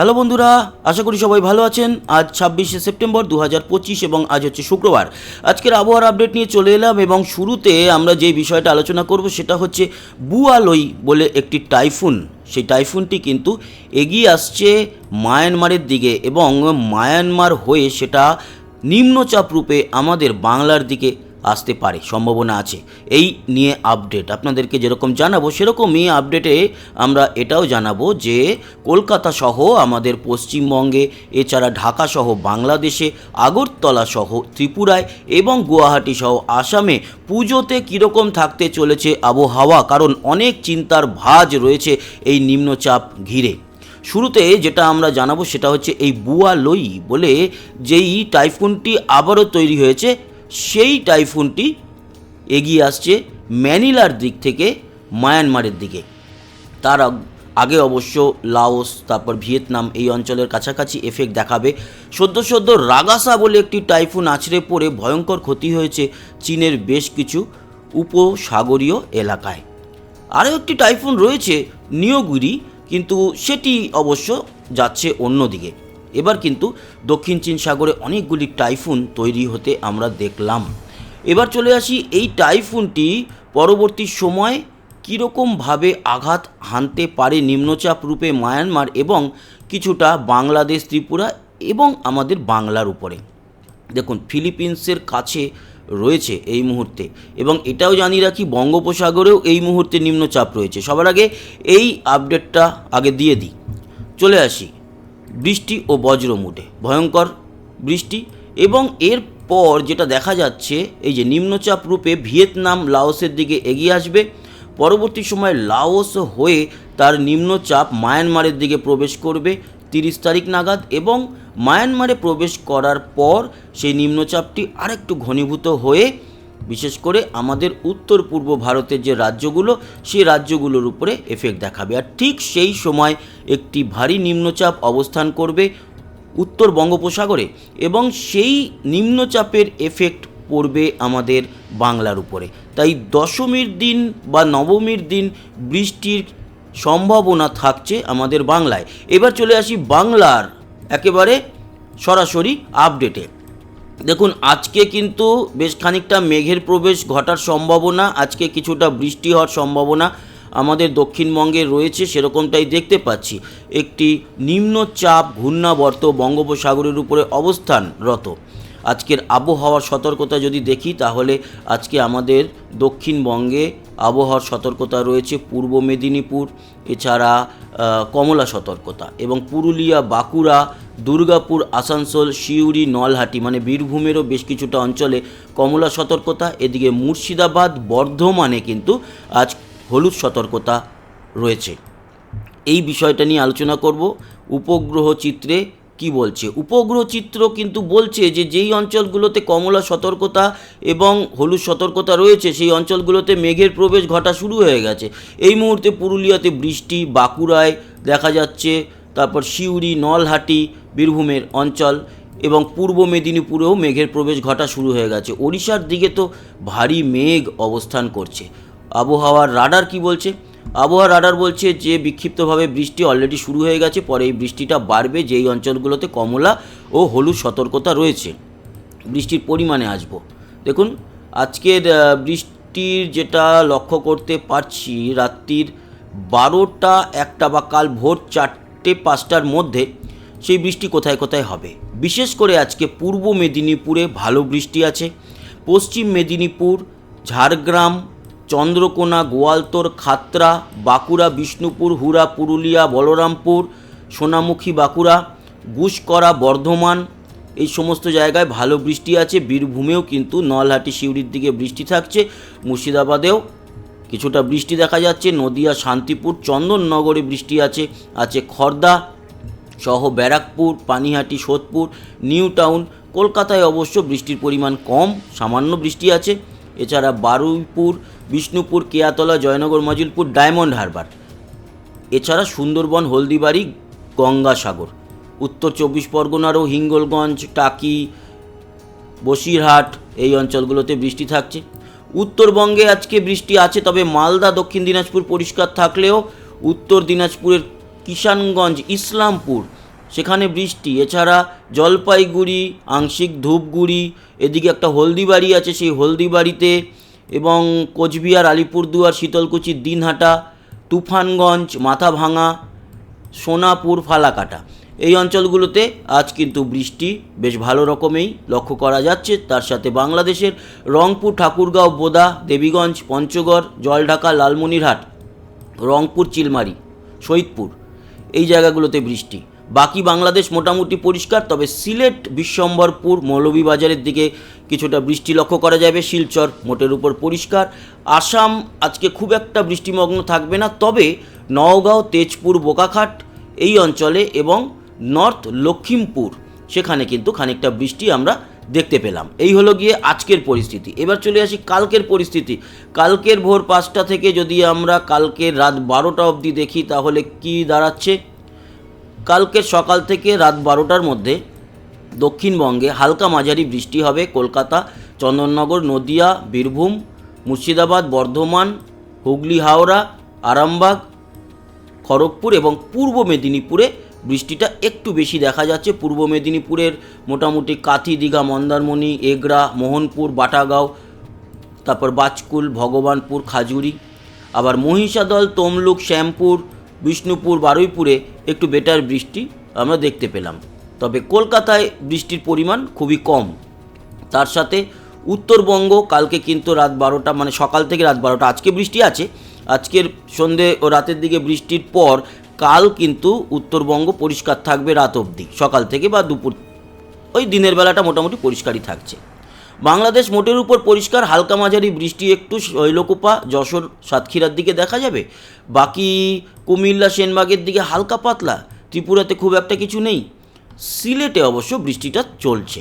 Hello বন্ধুরা, আশা করি সবাই ভালো আছেন। আজ ছাব্বিশে সেপ্টেম্বর দু হাজার পঁচিশ এবং আজ হচ্ছে শুক্রবার। আজকের আবহাওয়ার আপডেট নিয়ে চলে এলাম এবং শুরুতে আমরা যে বিষয়টা আলোচনা করব সেটা হচ্ছে বুয়ালই বলে একটি টাইফুন। সেই টাইফুনটি কিন্তু এগিয়ে আসছে মায়ানমারের দিকে এবং মায়ানমার হয়ে সেটা নিম্নচাপ রূপে আমাদের বাংলার দিকে আসতে পারে, সম্ভাবনা আছে। এই নিয়ে আপডেট আপনাদেরকে যেরকম জানাব, সেরকমই আপডেটে আমরা এটাও জানাব যে কলকাতা সহ আমাদের পশ্চিমবঙ্গে, এছাড়া ঢাকা সহ বাংলাদেশে, আগরতলা সহ ত্রিপুরায় এবং গুয়াহাটি সহ আসামে পুজোতে কীরকম থাকতে চলেছে আবহাওয়া? কারণ অনেক চিন্তার ভাঁজ রয়েছে এই নিম্নচাপ ঘিরে। শুরুতে যেটা আমরা জানাব সেটা হচ্ছে এই বুয়া লই বলে যেই টাইফুনটি আবারও তৈরি হয়েছে সেই টাইফুনটি এগিয়ে আসছে ম্যানিলার দিক থেকে মায়ানমারের দিকে। তার আগে অবশ্য লাওস, তারপর ভিয়েতনাম এই অঞ্চলের কাছাকাছি এফেক্ট দেখাবে। সদ্য সদ্য রাগাসা বলে একটি টাইফুন আছড়ে পড়ে ভয়ঙ্কর ক্ষতি হয়েছে চীনের বেশ কিছু উপসাগরীয় এলাকায়। আরও একটি টাইফুন রয়েছে নিয়োগুরি, কিন্তু সেটি অবশ্য যাচ্ছে অন্যদিকে। এবার কিন্তু দক্ষিণ চীন সাগরে অনেকগুলি টাইফুন তৈরি হতে আমরা দেখলাম। এবার চলে আসি এই টাইফুনটি পরবর্তী সময় কীরকমভাবে আঘাত হানতে পারে নিম্নচাপ রূপে মায়ানমার এবং কিছুটা বাংলাদেশ, ত্রিপুরা এবং আমাদের বাংলার উপরে। দেখুন, ফিলিপিন্সের কাছে রয়েছে এই মুহূর্তে এবং এটাও জানিয়ে রাখি, বঙ্গোপসাগরেও এই মুহূর্তে নিম্নচাপ রয়েছে। সবার আগে এই আপডেটটা আগে দিয়ে দিই। চলে আসি। বৃষ্টি ও বজ্র মুডে ভয়ঙ্কর বৃষ্টি এবং এরপর যেটা দেখা যাচ্ছে, এই যে নিম্নচাপ রূপে ভিয়েতনাম লাওসের দিকে এগিয়ে আসবে। পরবর্তী সময় লাওস হয়ে তার নিম্নচাপ মায়ানমারের দিকে প্রবেশ করবে তিরিশ তারিখ নাগাদ এবং মায়ানমারে প্রবেশ করার পর সেই নিম্নচাপটি আরেকটু ঘনীভূত হয়ে বিশেষ করে আমাদের উত্তর পূর্ব ভারতের যে রাজ্যগুলো, সেই রাজ্যগুলোর উপরে এফেক্ট দেখাবে। আর ঠিক সেই সময় একটি ভারী নিম্নচাপ অবস্থান করবে উত্তর বঙ্গোপসাগরে এবং সেই নিম্নচাপের এফেক্ট পড়বে আমাদের বাংলার উপরে। তাই দশমীর দিন বা নবমীর দিন বৃষ্টির সম্ভাবনা থাকছে আমাদের বাংলায়। এবার চলে আসি বাংলার একেবারে সরাসরি আপডেটে দেখুন, আজকে কিন্তু বেশ খানিকটা মেঘের প্রবেশ ঘটার সম্ভাবনা, আজকে কিছুটা বৃষ্টি হওয়ার সম্ভাবনা আমাদের দক্ষিণবঙ্গে রয়েছে, সেরকমটাই দেখতে পাচ্ছি। একটি নিম্নচাপ ঘূর্ণাবর্ত বঙ্গোপসাগরের উপরে অবস্থানরত। আজকের আবহাওয়ার সতর্কতা যদি দেখি, তাহলে আজকে আমাদের দক্ষিণবঙ্গে আবহাওয়ার সতর্কতা রয়েছে পূর্ব মেদিনীপুর, এছাড়া কমলা সতর্কতা এবং পুরুলিয়া, বাঁকুড়া, দুর্গাপুর, আসানসোল, সিউড়ি, নলহাটি মানে বীরভূমেরও বেশ কিছুটা অঞ্চলে কমলা সতর্কতা, এদিকে মুর্শিদাবাদ, বর্ধমানে কিন্তু আজ হলুদ সতর্কতা রয়েছে। এই বিষয়টা নিয়ে আলোচনা করব। উপগ্রহ চিত্রে কি বলছে? উপগ্রহ চিত্র কিন্তু বলছে যে যেই অঞ্চলগুলোতে কমলা সতর্কতা এবং হলুদ সতর্কতা রয়েছে, সেই অঞ্চলগুলোতে মেঘের প্রবেশ ঘটা শুরু হয়ে গেছে। এই মুহূর্তে পুরুলিয়াতে বৃষ্টি, বাঁকুড়ায় দেখা যাচ্ছে, তারপর সিউড়ি, নলহাটি, বীরভূমের অঞ্চল এবং পূর্ব মেদিনীপুরেও মেঘের প্রবেশ ঘটা শুরু হয়ে গেছে। ওড়িশার দিকে তো ভারী মেঘ অবস্থান করছে। আবহাওয়ার রাডার কি বলছে? আবহাওয়া রাডার বলছে যে বিক্ষিপ্তভাবে বৃষ্টি অলরেডি শুরু হয়ে গেছে, পরে এই বৃষ্টিটা বাড়বে, যেই অঞ্চলগুলোতে কমলা ও হলুদ সতর্কতা রয়েছে। বৃষ্টির পরিমাণে আসব। দেখুন, আজকের বৃষ্টির যেটা লক্ষ্য করতে পারছি, রাত্রির বারোটা একটা বা কাল ভোর চারটে পাঁচটার মধ্যে সেই বৃষ্টি কোথায় কোথায় হবে? বিশেষ করে আজকে পূর্ব মেদিনীপুরে ভালো বৃষ্টি আছে, পশ্চিম মেদিনীপুর, ঝাড়গ্রাম চন্দ্রকোনা, গোয়ালতোর, খাতরা, বাঁকুড়া, বিষ্ণুপুর হুরা পুরুলিয়া, বলরামপুর, সোনামুখী, বাঁকুড়া, গুসকরা, বর্ধমান, এই সমস্ত জায়গায় ভালো বৃষ্টি আছে। বীরভূমেও কিন্তু নলহাটি সিউড়ির দিকে বৃষ্টি থাকছে। মুর্শিদাবাদেও কিছুটা বৃষ্টি দেখা যাচ্ছে। নদিয়া, শান্তিপুর, চন্দননগরে বৃষ্টি আছে। আছে খর্দা সহ ব্যারাকপুর, পানিহাটি, সোদপুর নিউ টাউন কলকাতায় অবশ্য বৃষ্টির পরিমাণ কম, সামান্য বৃষ্টি আছে। এছাড়া বারুইপুর, বিষ্ণুপুর, কেয়াতলা, জয়নগর, মজিলপুর, ডায়মন্ড হারবার। এছাড়া সুন্দরবন, হলদিবাড়ি, গঙ্গাসাগর। উত্তর চব্বিশ পরগনারও হিঙ্গলগঞ্জ, টাকি, বসিরহাট এই অঞ্চলগুলোতে বৃষ্টি থাকছে। উত্তরবঙ্গে আজকে বৃষ্টি আছে, তবে মালদা, দক্ষিণ দিনাজপুর পরিষ্কার থাকলেও উত্তর দিনাজপুরের কিষানগঞ্জ, ইসলামপুর সেখানে বৃষ্টি। এছাড়া জলপাইগুড়ি, আংশিক ধূপগুড়ি, এদিকে একটা হলদিবাড়ি আছে সেই হলদিবাড়িতে এবং কোচবিহার, আলিপুরদুয়ার, শীতলকুচি, দিনহাটা, তুফানগঞ্জ, মাথাভাঙা, সোনাপুর, ফালাকাটা। এই অঞ্চলগুলোতে আজ কিন্তু বৃষ্টি বেশ ভালো রকমেই লক্ষ্য করা যাচ্ছে। তার সাথে বাংলাদেশের রংপুর, ঠাকুরগাঁও, বোদা, দেবীগঞ্জ, পঞ্চগড়, জলঢাকা, লালমনিরহাট, রংপুর, চিলমারি শহীদপুর এই জায়গাগুলোতে বৃষ্টি। বাকি বাংলাদেশ মোটামুটি পরিষ্কার, তবে সিলেট, বিশ্বম্বরপুর, মৌলভীবাজারের দিকে কিছুটা বৃষ্টি লক্ষ্য করা যাবে। শিলচর মোটের উপর পরিষ্কার। আসাম আজকে খুব একটা বৃষ্টিমগ্ন থাকবে না, তবে নওগাঁও, তেজপুর, বোকাখাট এই অঞ্চলে এবং নর্থ লক্ষিমপুর, সেখানে কিন্তু খানিকটা বৃষ্টি আমরা দেখতে পেলাম। এই হলো গিয়ে আজকের পরিস্থিতি। এবার চলে আসি কালকের পরিস্থিতি। কালকের ভোর পাঁচটা থেকে যদি আমরা কালকের রাত বারোটা অবধি দেখি, তাহলে কি দাঁড়াচ্ছে? কালকে সকাল থেকে রাত বারোটার মধ্যে দক্ষিণবঙ্গে হালকা মাঝারি বৃষ্টি হবে কলকাতা, চন্দননগর, নদিয়া, বীরভূম, মুর্শিদাবাদ, বর্ধমান, হুগলি, হাওড়া, আরামবাগ, খড়গপুর এবং পূর্ব মেদিনীপুরে বৃষ্টিটা একটু বেশি দেখা যাচ্ছে। পূর্ব মেদিনীপুরের মোটামুটি কাথি, দীঘা, মন্দারমণি, এগরা, মোহনপুর, বাটাগাঁও, তারপর বাজকুল, ভগবানপুর, খাজুরি, আবার মহিষাদল, তমলুক, শ্যামপুর বিষ্ণুপুর, বারুইপুরে একটু বেটার বৃষ্টি আমরা দেখতে পেলাম। তবে কলকাতায় বৃষ্টির পরিমাণ খুবই কম। তার সাথে উত্তরবঙ্গ কালকে কিন্তু রাত বারোটা মানে সকাল থেকে রাত বারোটা, আজকে বৃষ্টি আছে। আজকের সন্ধে ও রাতের দিকে বৃষ্টির পর কাল কিন্তু উত্তরবঙ্গ পরিষ্কার থাকবে রাত অবধি। সকাল থেকে বা দুপুর, ওই দিনের বেলাটা মোটামুটি পরিষ্কারই থাকছে। বাংলাদেশ মোটের উপর পরিষ্কার, হালকা মাঝারি বৃষ্টি একটু শৈলকুপা, যশোর, সাতক্ষীরার দিকে দেখা যাবে। বাকি কুমিল্লা সেনবাগের দিকে হালকা পাতলা, ত্রিপুরাতে খুব একটা কিছু নেই। সিলেটে অবশ্য বৃষ্টিটা চলছে।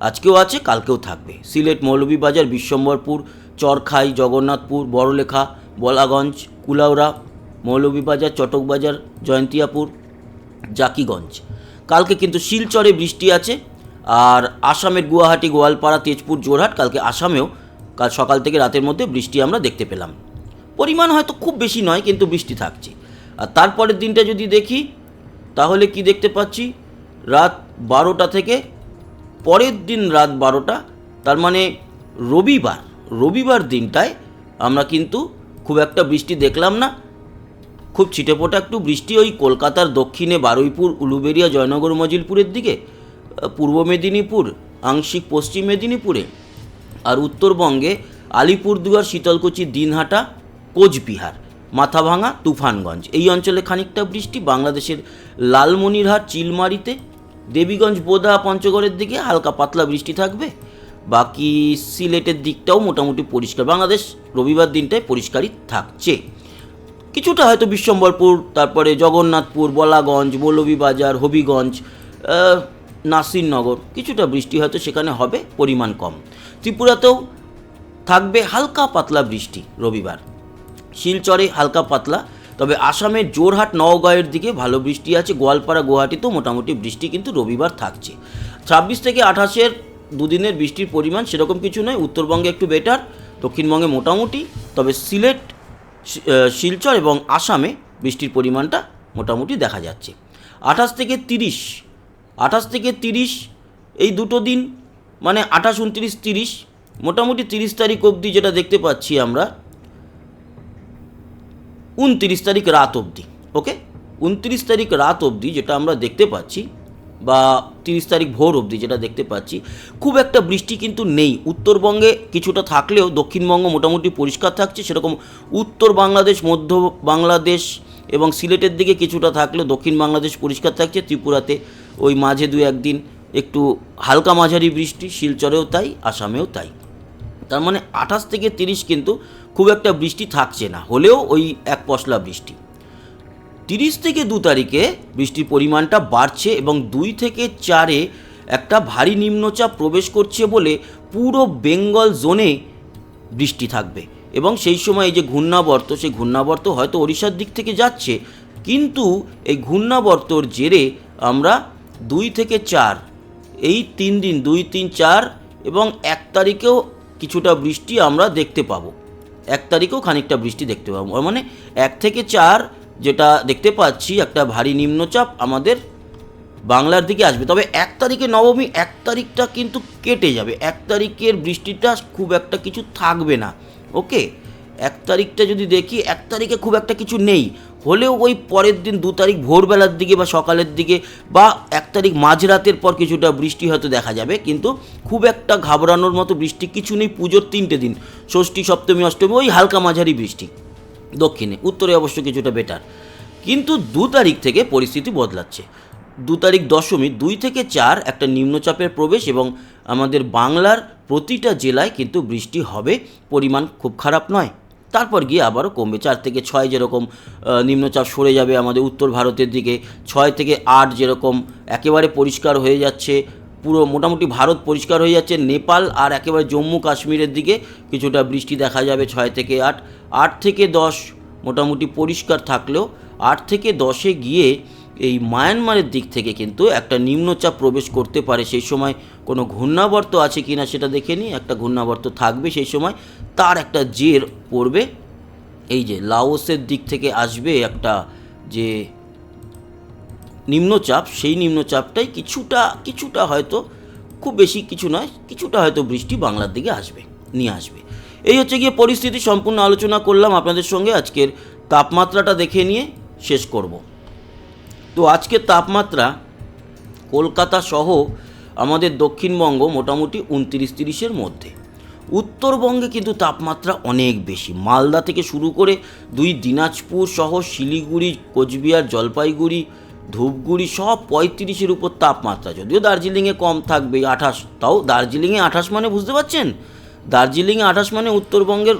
আজকেও আছে, কালকেও থাকবে। সিলেট, মৌলভীবাজার, বিশ্বম্বরপুর, চরখাই, জগন্নাথপুর, বড়লেখা, বলাগঞ্জ, কুলাউড়া, মৌলভীবাজার, চটকবাজার, জয়ন্তিয়াপুর, জাকিগঞ্জ। কালকে কিন্তু শিলচরে বৃষ্টি আছে, আর আসামের গুয়াহাটি, গোয়ালপাড়া, তেজপুর জোরহাট কালকে আসামেও কাল সকাল থেকে রাতের মধ্যে বৃষ্টি আমরা দেখতে পেলাম। পরিমাণ হয়তো খুব বেশি নয়, কিন্তু বৃষ্টি থাকছে। আর তারপরের দিনটা যদি দেখি, তাহলে কি দেখতে পাচ্ছি? রাত বারোটা থেকে পরের দিন রাত বারোটা, তার মানে রবিবার রবিবার দিনটায় আমরা কিন্তু খুব একটা বৃষ্টি দেখলাম না। খুব ছিটেফোঁটা একটু বৃষ্টি ওই কলকাতার দক্ষিণে বারুইপুর উলুবেড়িয়া জয়নগর, মজিলপুরের দিকে, পূর্ব মেদিনীপুর, আংশিক পশ্চিম মেদিনীপুরে আর উত্তরবঙ্গে আলিপুরদুয়ার, শীতলকুচি, দিনহাটা, কোচবিহার। মাথাভাঙা তুফানগঞ্জ। এই অঞ্চলে খানিকটা বৃষ্টি, বাংলাদেশের লালমনিরহাট, চিলমারিতে, দেবীগঞ্জ, বোদা, পঞ্চগড়ের দিকে হালকা পাতলা বৃষ্টি থাকবে। বাকি সিলেটের দিকটাও মোটামুটি পরিষ্কার। বাংলাদেশ রবিবার দিনটায় পরিষ্কারই থাকছে। কিছুটা হয়তো বিশ্বম্বরপুর, তারপরে জগন্নাথপুর, বলাগঞ্জ, মৌলভীবাজার, হবিগঞ্জ নাসিরনগর, কিছুটা বৃষ্টি হয়তো সেখানে হবে, পরিমাণ কম। ত্রিপুরাতেও থাকবে হালকা পাতলা বৃষ্টি রবিবার। শিলচরে হালকা পাতলা। তবে আসামের জোরহাট নওগাঁয়ের দিকে ভালো বৃষ্টি আছে। গোয়ালপাড়া, গুয়াহাটিতেও মোটামুটি বৃষ্টি কিন্তু রবিবার থাকছে। ছাব্বিশ থেকে আঠাশের দুদিনের বৃষ্টির পরিমাণ সেরকম কিছু নয়। উত্তরবঙ্গে একটু বেটার, দক্ষিণবঙ্গে মোটামুটি। তবে সিলেট শিলচর এবং আসামে বৃষ্টির পরিমাণটা মোটামুটি দেখা যাচ্ছে। আঠাশ থেকে তিরিশ, আঠাশ থেকে তিরিশ এই দুটো দিন মানে আঠাশ, উনত্রিশ, তিরিশ, মোটামুটি তিরিশ তারিখ অবধি যেটা দেখতে পাচ্ছি আমরা উনত্রিশ তারিখ রাত অবধি ওকে উনত্রিশ তারিখ রাত অবধি যেটা আমরা দেখতে পাচ্ছি, বা তিরিশ তারিখ ভোর অবধি যেটা দেখতে পাচ্ছি, খুব একটা বৃষ্টি কিন্তু নেই। উত্তরবঙ্গে কিছুটা থাকলেও দক্ষিণবঙ্গ মোটামুটি পরিষ্কার থাকছে। সেরকম উত্তর বাংলাদেশ, মধ্য বাংলাদেশ এবং সিলেটের দিকে কিছুটা থাকলেও দক্ষিণ বাংলাদেশ পরিষ্কার থাকছে। ত্রিপুরাতে ওই মাঝে দু একদিন একটু হালকা মাঝারি বৃষ্টি, শিলচরেও তাই, আসামেও তাই। তার মানে আঠাশ থেকে তিরিশ কিন্তু খুব একটা বৃষ্টি থাকছে না, হলেও ওই এক পশলা বৃষ্টি। তিরিশ থেকে দু তারিখে বৃষ্টির পরিমাণটা বাড়ছে এবং দুই থেকে চারে একটা ভারী নিম্নচাপ প্রবেশ করছে বলে পুরো বেঙ্গল জোনে বৃষ্টি থাকবে। এবং সেই সময় এই যে ঘূর্ণাবর্ত, সেই ঘূর্ণাবর্ত হয়তো ওড়িশার দিক থেকে যাচ্ছে, কিন্তু এই ঘূর্ণাবর্তর জেরে আমরা দুই থেকে চার, এই তিন দিন, দুই, তিন, চার এবং এক তারিখেও কিছুটা বৃষ্টি আমরা দেখতে পাবো। এক তারিখেও খানিকটা বৃষ্টি দেখতে পাবো। মানে এক থেকে চার যেটা দেখতে পাচ্ছি, একটা ভারী নিম্নচাপ আমাদের বাংলার দিকে আসবে। তবে এক তারিখে নবমী, এক তারিখটা কিন্তু কেটে যাবে। এক তারিখের বৃষ্টিটা খুব একটা কিছু থাকবে না। ওকে? এক তারিখটা যদি দেখি, এক তারিখে খুব একটা কিছু নেই। হলেও ওই পরের দিন দু তারিখ ভোরবেলার দিকে বা সকালের দিকে বা এক তারিখ মাঝরাতের পর কিছুটা বৃষ্টি হয়তো দেখা যাবে, কিন্তু খুব একটা ঘাবড়ানোর মতো বৃষ্টি কিছু নেই পুজোর তিনটে দিন। ষষ্ঠী, সপ্তমী, অষ্টমী, ওই হালকা মাঝারি বৃষ্টি। দক্ষিণে, উত্তরে অবশ্য কিছুটা বেটার কিন্তু দু তারিখ থেকে পরিস্থিতি বদলাচ্ছে। দু তারিখ দশমী, দুই থেকে চার একটা নিম্নচাপের প্রবেশ এবং আমাদের বাংলার প্রতিটা জেলায় কিন্তু বৃষ্টি হবে, পরিমাণ খুব খারাপ নয়। তারপর গিয়ে আবারও কমবে। চার থেকে ছয় যেরকম নিম্নচাপ সরে যাবে আমাদের উত্তর ভারতের দিকে, ছয় থেকে আট যেরকম একেবারে পরিষ্কার হয়ে যাচ্ছে, পুরো মোটামুটি ভারত পরিষ্কার হয়ে যাচ্ছে, নেপাল আর একেবারে জম্মু কাশ্মীরের দিকে কিছুটা বৃষ্টি দেখা যাবে ছয় থেকে আট। আট থেকে দশ মোটামুটি পরিষ্কার থাকলেও আট থেকে দশে গিয়ে এই মায়ানমারের দিক থেকে কিন্তু একটা নিম্নচাপ প্রবেশ করতে পারে। সেই সময় কোনো ঘূর্ণাবর্ত আছে কি না সেটা দেখে নিই। একটা ঘূর্ণাবর্ত থাকবে সেই সময়। তার একটা জের পড়বে। এই যে লাওসের দিক থেকে আসবে একটা যে নিম্নচাপ, সেই নিম্নচাপটাই কিছুটা কিছুটা হয়তো, খুব বেশি কিছু নয়, কিছুটা হয়তো বৃষ্টি বাংলার দিকে আসবে, নিয়ে আসবে। এই হচ্ছে গিয়ে পরিস্থিতি, সম্পূর্ণ আলোচনা করলাম আপনাদের সঙ্গে। আজকের তাপমাত্রাটা দেখে নিয়ে শেষ করব। তো আজকের তাপমাত্রা কলকাতা সহ আমাদের দক্ষিণবঙ্গ মোটামুটি উনত্রিশ তিরিশের মধ্যে। উত্তরবঙ্গে কিন্তু তাপমাত্রা অনেক বেশি। মালদা থেকে শুরু করে দুই দিনাজপুর সহ শিলিগুড়ি, কোচবিহার, জলপাইগুড়ি, ধূপগুড়ি সব পঁয়ত্রিশের উপর তাপমাত্রা। যদিও দার্জিলিংয়ে কম থাকবে, আঠাশ, তাও দার্জিলিংয়ে আঠাশ মানে বুঝতে পারছেন? দার্জিলিংয়ে আঠাশ মানে উত্তরবঙ্গের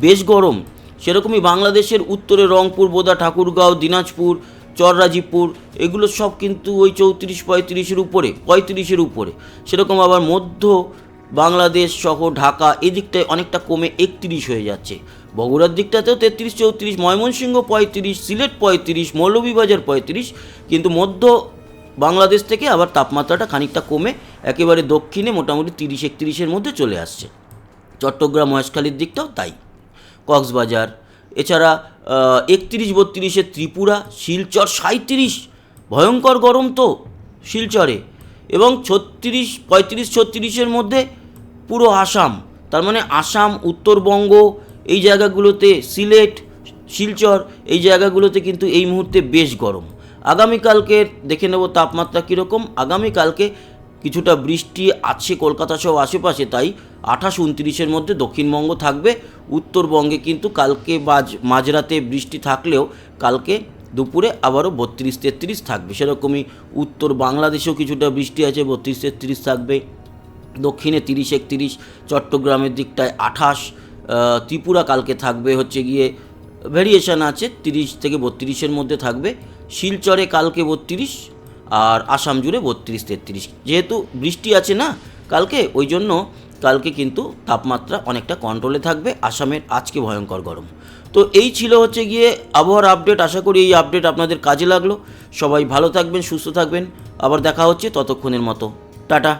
বেশ গরম। সেরকমই বাংলাদেশের উত্তরে রংপুর, বোদা, ঠাকুরগাঁও, দিনাজপুর চররাজীবপুর এগুলো সব কিন্তু ওই চৌত্রিশ, পঁয়ত্রিশের উপরে পঁয়ত্রিশের উপরে। সেরকম আবার মধ্য বাংলাদেশ সহ ঢাকা, এদিকটায় অনেকটা কমে একত্রিশ হয়ে যাচ্ছে। বগুড়ার দিকটাতেও তেত্রিশ, চৌত্রিশ, ময়মনসিংহ পঁয়ত্রিশ, সিলেট পঁয়ত্রিশ, মৌলভীবাজার পঁয়ত্রিশ, কিন্তু মধ্য বাংলাদেশ থেকে আবার তাপমাত্রাটা খানিকটা কমে, একেবারে দক্ষিণে মোটামুটি তিরিশ, একত্রিশের মধ্যে চলে আসছে। চট্টগ্রাম, মহেশখালীর দিকটাও তাই। কক্সবাজার এছাড়া একত্রিশ বত্রিশে ত্রিপুরা, শিলচর সাঁত্রিশ ভয়ঙ্কর গরম তো শিলচরে। এবং ছত্রিশ, পঁয়ত্রিশ, ছত্রিশের মধ্যে পুরো আসাম। তার মানে আসাম, উত্তরবঙ্গ, এই জায়গাগুলোতে সিলেট, শিলচর, এই জায়গাগুলোতে কিন্তু এই মুহূর্তে বেশ গরম। আগামীকালকে দেখে নেব তাপমাত্রা কীরকম, আগামীকালকে কিছুটা বৃষ্টি আছে কলকাতা সহ আশেপাশে, তাই আঠাশ উনত্রিশের মধ্যে দক্ষিণবঙ্গ থাকবে। উত্তরবঙ্গে কিন্তু কালকে বাজ মাঝরাতে বৃষ্টি থাকলেও কালকে দুপুরে আবারও বত্রিশ তেত্রিশ থাকবে। সেরকমই উত্তর বাংলাদেশেও কিছুটা বৃষ্টি আছে, বত্রিশ তেত্রিশ থাকবে। দক্ষিণে তিরিশ একত্রিশ, চট্টগ্রামের দিকটায় আঠাশ ত্রিপুরা কালকে থাকবে হচ্ছে গিয়ে ভেরিয়েশন আছে, তিরিশ থেকে বত্রিশের মধ্যে থাকবে। শিলচরে কালকে বত্রিশ আর আসাম জুড়ে বত্রিশ তেত্রিশ। যেহেতু বৃষ্টি আছে না, কালকে, ওই জন্য কালকে কিন্তু তাপমাত্রা অনেকটা কন্ট্রোলে থাকবে। আসামের আজকে ভয়ঙ্কর গরম। তো এই ছিল হচ্ছে গিয়ে আবহাওয়ার আপডেট আশা করি এই আপডেট আপনাদের কাজে লাগল। সবাই ভালো থাকবেন, সুস্থ থাকবেন। আবার দেখা হচ্ছে ততক্ষণের মতো। টাটা।